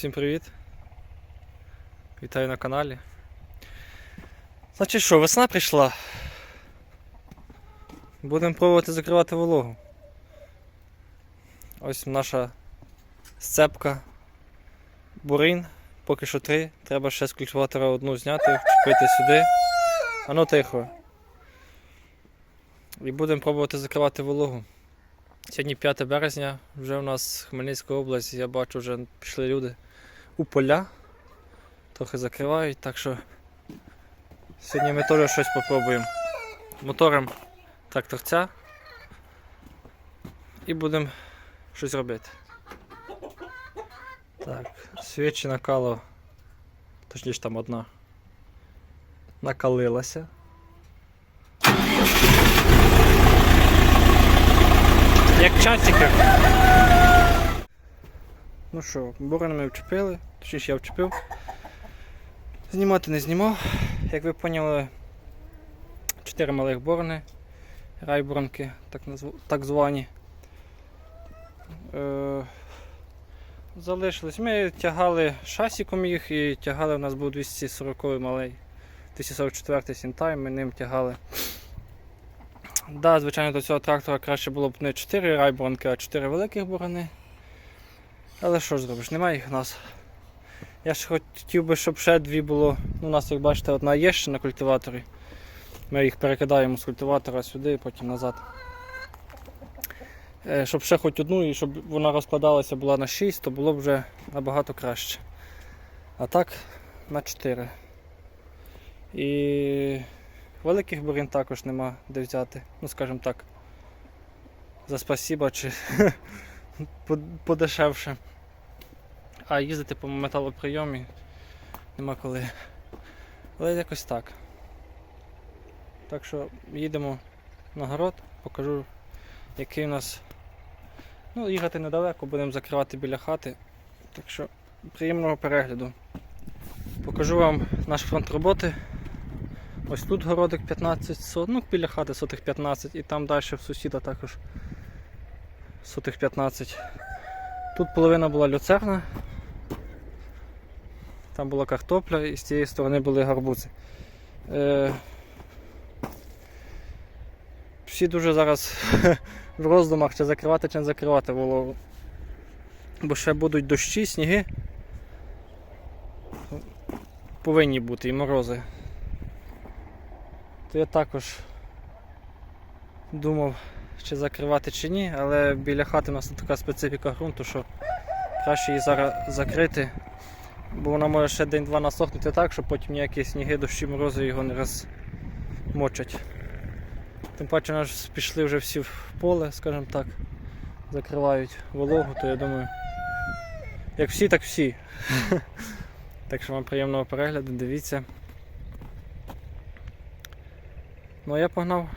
Всім привіт. Вітаю на каналі. Значить що, весна прийшла. Будемо пробувати закривати вологу. Ось наша сцепка. Бурин. Поки що три. Треба ще з культиватора одну зняти, вчепити сюди. А ну тихо. І будемо пробувати закривати вологу. Сьогодні 5 березня, вже у нас Хмельницька область, я бачу, вже пішли люди у поля. Трохи закривають, так що сьогодні ми теж щось попробуємо. Мотором тракторця і будемо щось робити. Так, свічі накало, точніше там одна. Накалилася. Як часики. Ну що, бурени ми вчепили, точніше я вчепив. Знімати не знімав. Як ви поняли, 4 малих борони, райборонки, так, назв... так звані. Е... Залишились. Ми тягали шасіком їх і тягали, у нас був 240 малий, 244 сінтай, ми ним тягали. Да, звичайно, до цього трактора краще було б не 4 райборонки, а 4 великих борони. Але що ж зробиш, немає їх у нас. Я ж хотів би, щоб ще дві було. Ну, у нас, як бачите, одна є ще на культиваторі. Ми їх перекидаємо з культиватора сюди, потім назад. Е, Щоб ще хоч одну і щоб вона розкладалася була на 6, то було б вже набагато краще. А так на 4. І великих бурин також нема де взяти. Ну, скажімо так. За спасіба чи подешевше. А їздити по металоприйомі нема коли. Але якось так. Так що їдемо на город, покажу, який у нас. Ну, їхати недалеко, будемо закривати біля хати. Так що приємного перегляду. Покажу вам наш фронт роботи. Ось тут городик 15 сот, ну біля хати сотих 15 і там далі в сусіда також сотих 15. Тут половина була люцерна, там була картопля і з цієї сторони були гарбузи. Е, всі дуже зараз в роздумах, чи закривати, чи не закривати вологу. Бо ще будуть дощі, сніги. Повинні бути і морози. То я також думав, чи закривати чи ні, але біля хати у нас така специфіка ґрунту, що краще її зараз закрити, бо вона може ще день-два насохнути так, що потім ніякі сніги, дощі, морози його не розмочать. Тим паче нас пішли вже всі в поле, скажімо так, закривають вологу, то я думаю, як всі, так всі. Так що вам приємного перегляду, дивіться. Ну а я погнав.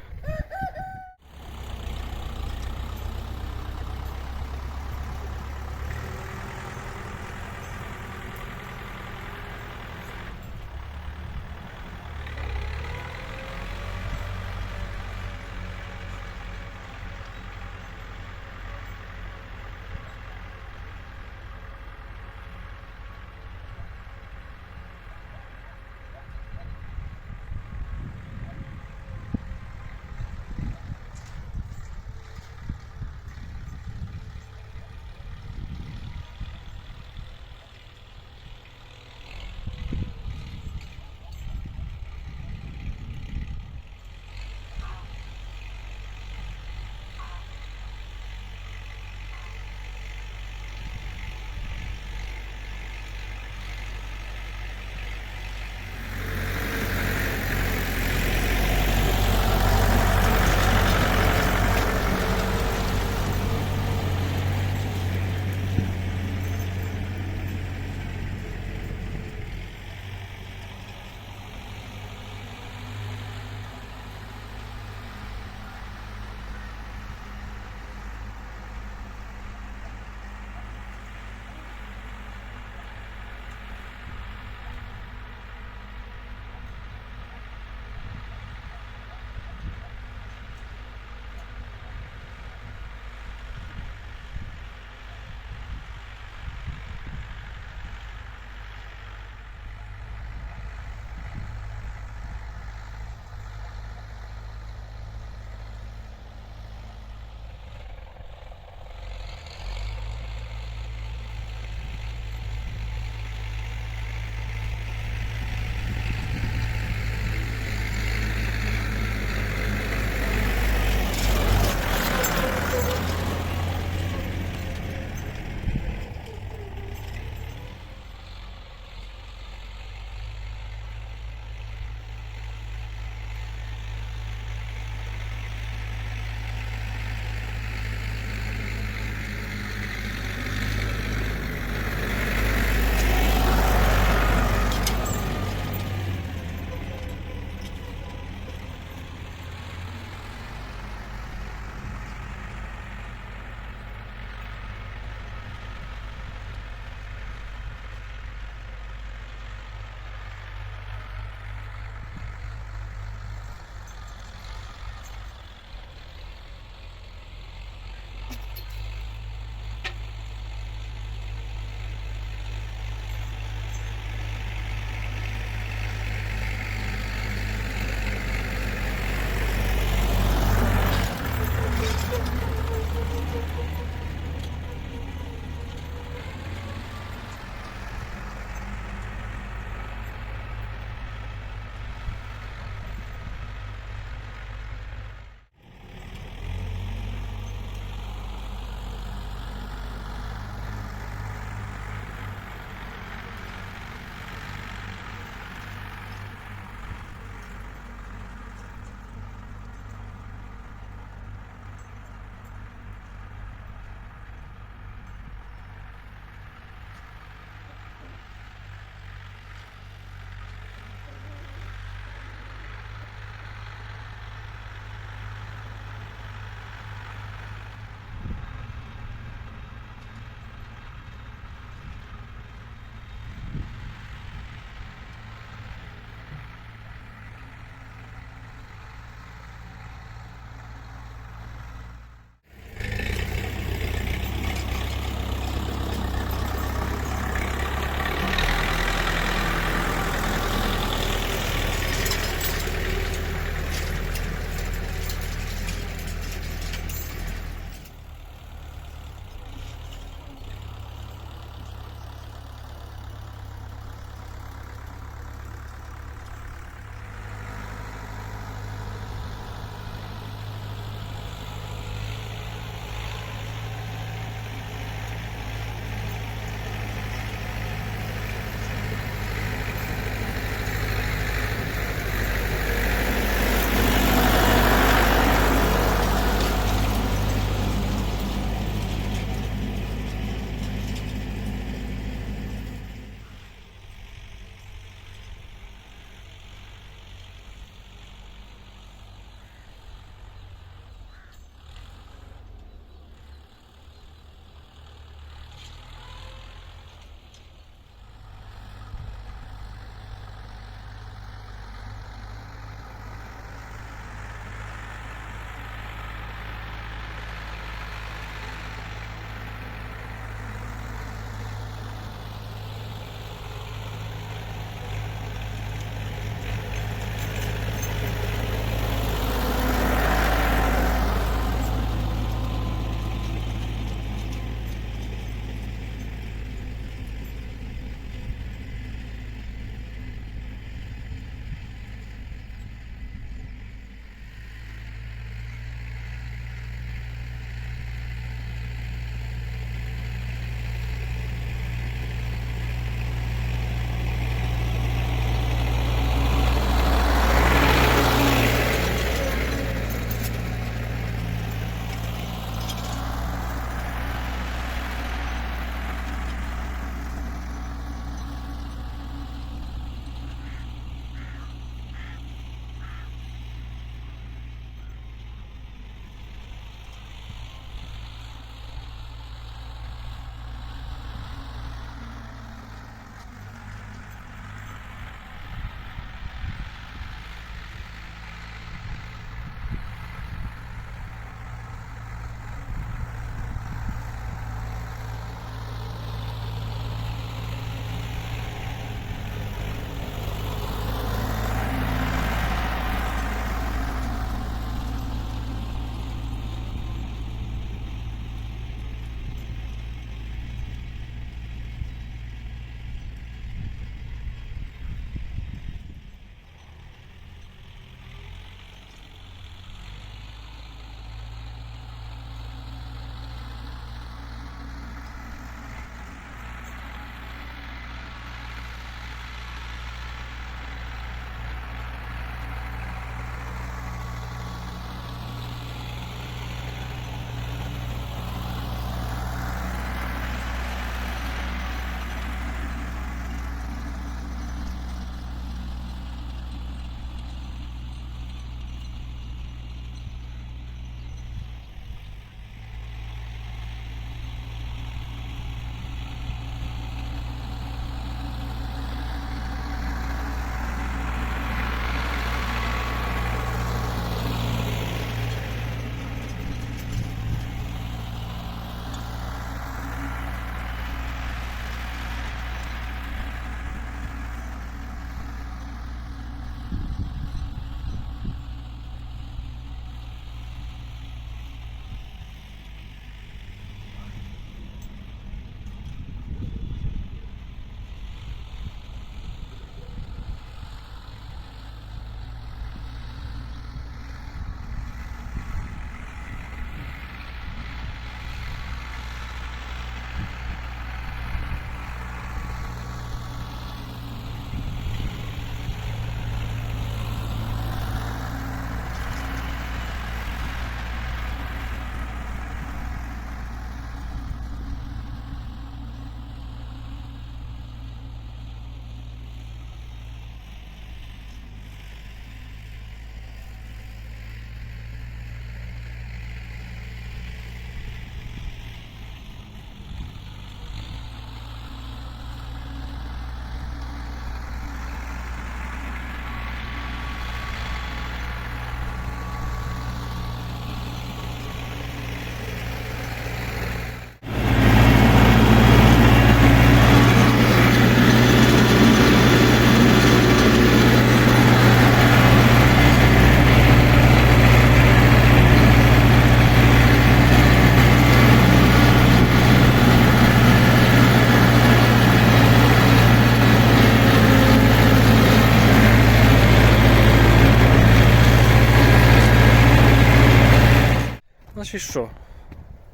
Що?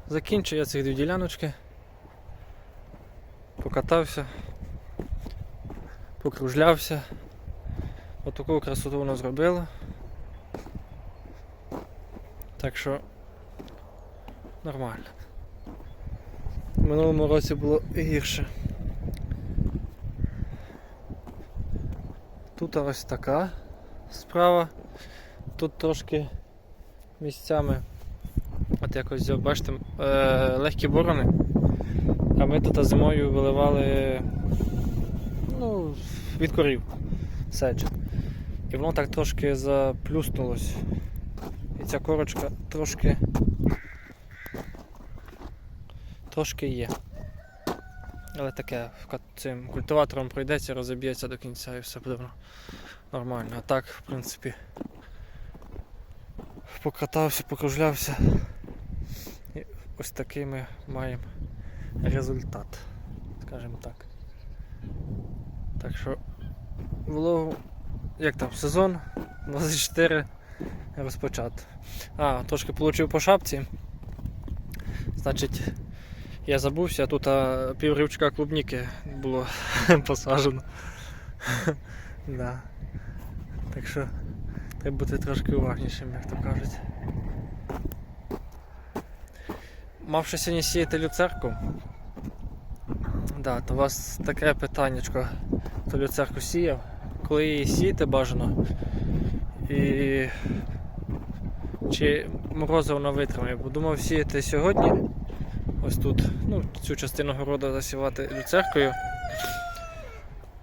Закінчив я цих дві діляночки. Покатався, покружлявся. Отаку красоту воно зробило. Так що нормально. В минулому році було гірше. Тут ось така справа. Тут трошки місцями. От якось взяв, бачите, е, легкі борони. А ми тут зимою виливали ну, від корів сечі. І воно так трошки заплюснулось. І ця корочка трошки трошки є. Але таке цим культиватором пройдеться, розіб'ється до кінця і все буде нормально. А так, в принципі, покатався, покружлявся. Ось такий ми маємо результат, скажімо так. Так що влогу, як там, сезон 24 розпочати. А, трошки получив по шапці. Значить, я забувся, тут а, пів рівчика клубніки було посаджено. Так що треба бути трошки уважнішим, як то кажуть. Мавши сьогодні сіяти люцерку, да, то у вас таке питаннячко, то люцерку сіяв, коли її сіяти бажано? І чи морози вона витримає, бо думав сіяти сьогодні, ось тут, ну, цю частину городу засівати люцеркою.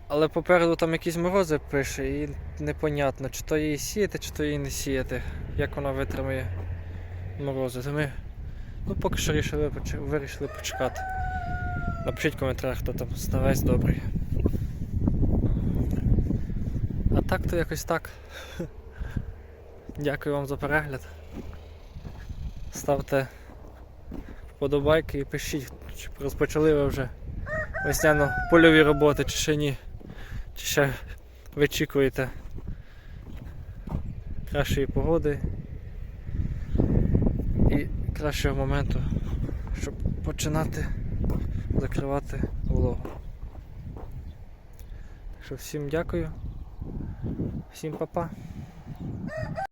Але попереду там якісь морози пише і непонятно, чи то її сіяти, чи то її не сіяти, як вона витримає морози. То ми ну, поки що вирішили, вирішили почекати. Напишіть в коментарях, хто там ставець добрий. А так то якось так. Дякую вам за перегляд. Ставте вподобайки і пишіть, чи розпочали ви вже весняно-польові роботи, чи ще ні. Чи ще вичікуєте кращої погоди кращого моменту, щоб починати закривати влогу. Так що всім дякую, всім па-па.